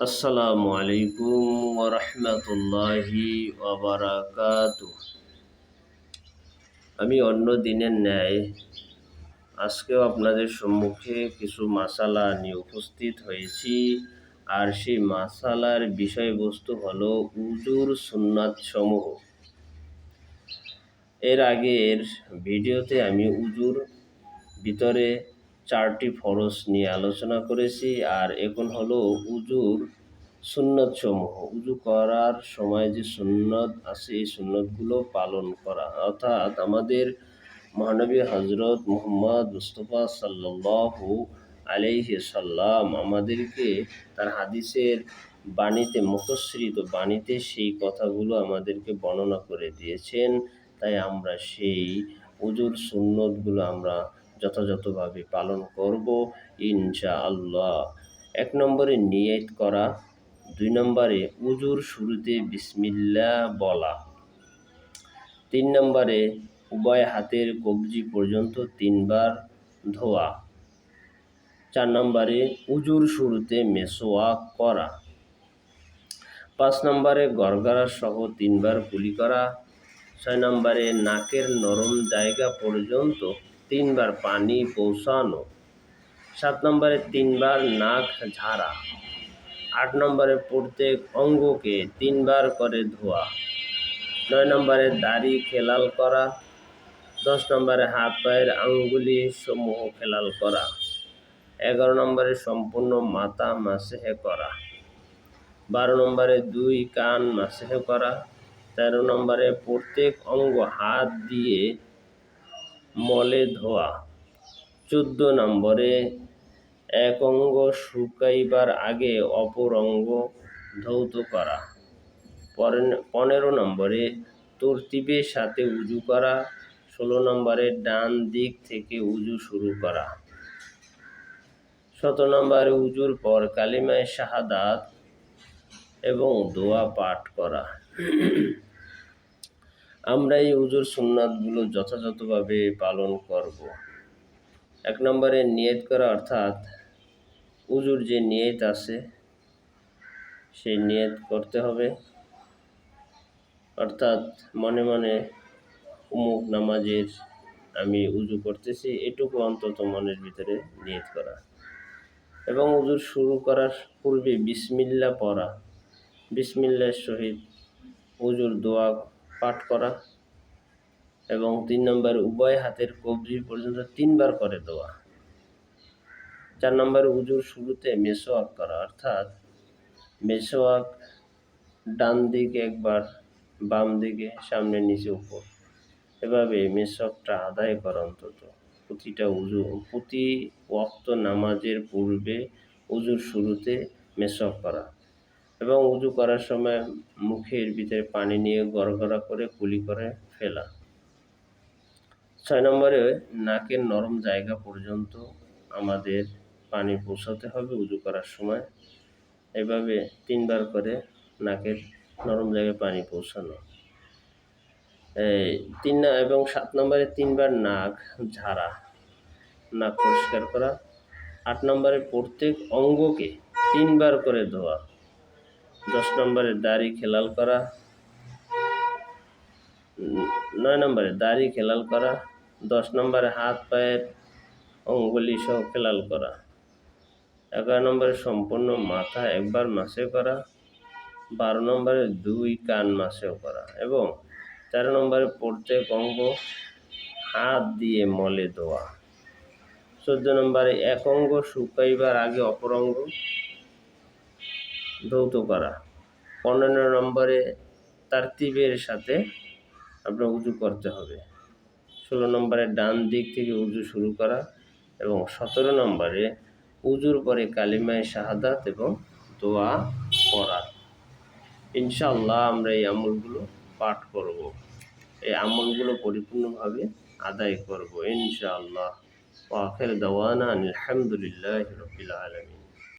আসসালামু আলাইকুম ওরহমতুল্লাহি আমি অন্য দিনের ন্যায় আজকেও আপনাদের সম্মুখে কিছু মাসালা নিয়ে উপস্থিত হয়েছি। আর সেই মাসালার বিষয়বস্তু হলো উজুর সুন্নাত সমূহ এর আগের ভিডিওতে আমি উজুর ভিতরে চারটি ফরজ নিয়ে আলোচনা করেছি আর এখন হলো উজুর সুন্নত সমূহ উজু করার সময় যে সুন্নত আছে, এই সুন্নতগুলো পালন করা। অর্থাৎ আমাদের মহানবী হজরত মোহাম্মদ মুস্তফা সাল্লাহু আলাইহি সাল্লাম আমাদেরকে তার হাদিসের বাণীতে মুখশ্রিত বাণীতে সেই কথাগুলো আমাদেরকে বর্ণনা করে দিয়েছেন। তাই আমরা সেই উজুর সুন্নতগুলো আমরা যথাযথভাবে পালন করব ইনশা আল্লাহ এক নম্বরে নিয়ত করা, দুই নম্বরে উজুর শুরুতে বিসমিল্লা বলা, তিন নম্বরে উভয় হাতের কবজি পর্যন্ত তিনবার ধোয়া, চার নম্বরে উজুর শুরুতে মেসোয়াক করা, পাঁচ নম্বরে গড়গড়া সহ তিনবার কুলি করা, ছয় নম্বরে নাকের নরম জায়গা পর্যন্ত তিনবার পানি পৌঁছানো। সাত নম্বরে তিনবার নাক ঝাড়া। আট নম্বরে প্রত্যেক অঙ্গকে তিনবার করে ধোয়া। নয় নম্বরে দাড়ি খেলাল করা। দশ নম্বরে হাত পায়ের আঙ্গুলি সমূহ খেলাল করা। এগারো নম্বরে সম্পূর্ণ মাথা মাসেহে করা। বারো নম্বরে দুই কান মাসেহে করা। তেরো নম্বরে প্রত্যেক অঙ্গ হাত দিয়ে মলে ধোয়া। চোদ্দ নম্বরে, এক অঙ্গ শুকাইবার আগে অপর অঙ্গ ধৌত করা। পনেরো নম্বরে তরতিবের সাথে উজু করা। ষোলো নম্বরে, ডান দিক থেকে উজু শুরু করা। শত নম্বরে, উজুর পর কালিমায় শাহাদাত এবং দোয়া পাঠ করা। আমরা এই উজুর সুন্নাতগুলো যথাযথভাবে পালন করব। এক নম্বরে নিয়ত করা, অর্থাৎ উজুর যে নিয়ত আছে, সেই নিয়ত করতে হবে। অর্থাৎ মনে মনে উমুক নামাজের আমি উজু করতেছি, এটুকু অন্তত মনের ভিতরে নিয়ত করা। এবং উজুর শুরু করার পূর্বে বিসমিল্লা পড়া। বিসমিল্লার সহিত উজুর দোয়া পাঠ করা এবং তিন নম্বর, উভয় হাতের কবজি পর্যন্ত তিনবার করে দেওয়া। চার নম্বর, উজুর শুরুতে মেসোয়াক করা, অর্থাৎ মেসোয়াক ডান দিকে একবার, বাম দিকে, সামনে নিচে উপর। এভাবে মেসওয়াকটা আদায় করা অন্তত। প্রতিটা উজু, প্রতি ওয়াক্ত নামাজের পূর্বে উজুর শুরুতে মেসওয়াক করা। এবং উজু করার সময় মুখের ভিতরে পানি নিয়ে গড়গড়া করে কুলি করে ফেলা। ছয় নম্বরে, নাকের নরম জায়গা পর্যন্ত আমাদের পানি পৌঁছাতে হবে উজু করার সময়। এভাবে তিনবার করে নাকের নরম জায়গায় পানি পৌঁছানো। তিন এবং সাত নম্বরে তিনবার নাক ঝাড়া। নাক পরিষ্কার করা। আট নম্বরে প্রত্যেক অঙ্গকে তিনবার করে ধোয়া। দশ নম্বরে দাড়ি খেলাল করা, নয় নম্বরে দাড়ি খেলাল করা, দশ নম্বরে হাত পায়ের অঙ্গুলি সহ খেলাল করা, এগারো নম্বরে সম্পূর্ণ মাথা একবার মাসে করা, বারো নম্বরে দুই কান মাসেও করা এবং তেরো নম্বরে প্রত্যেক অঙ্গ হাত দিয়ে মলে দেওয়া। চোদ্দ নম্বরে এক অঙ্গ শুকাইবার আগে অপর অঙ্গ ধৌত করা। পনেরো নম্বরে তারতিবের সাথে আপনার উজু করতে হবে। ষোলো নম্বরে ডান দিক থেকে উজু শুরু করা এবং সতেরো নম্বরে উজুর পরে কালিমায় শাহাদাত এবং দোয়া পড়া। ইনশাল্লাহ আমরা এই আমলগুলো পাঠ করব। এই আমলগুলো পরিপূর্ণভাবে আদায় করব ইনশাআল্লাহ। ওয়াখের দাওয়ানা আলহামদুলিল্লাহ রবিল আলমিন।